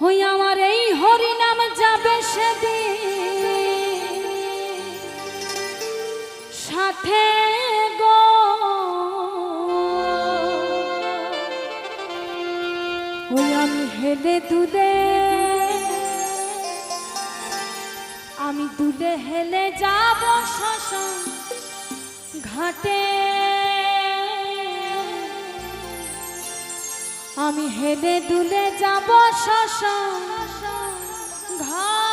হই আমার এই হরি নাম যাবে সেদিন। সাথে গো। হই আমি হেলে দুদে আমি দুদে হেলে যাব শাসন ঘাটে। আমি হেদে দুলে যাব শশ ঘর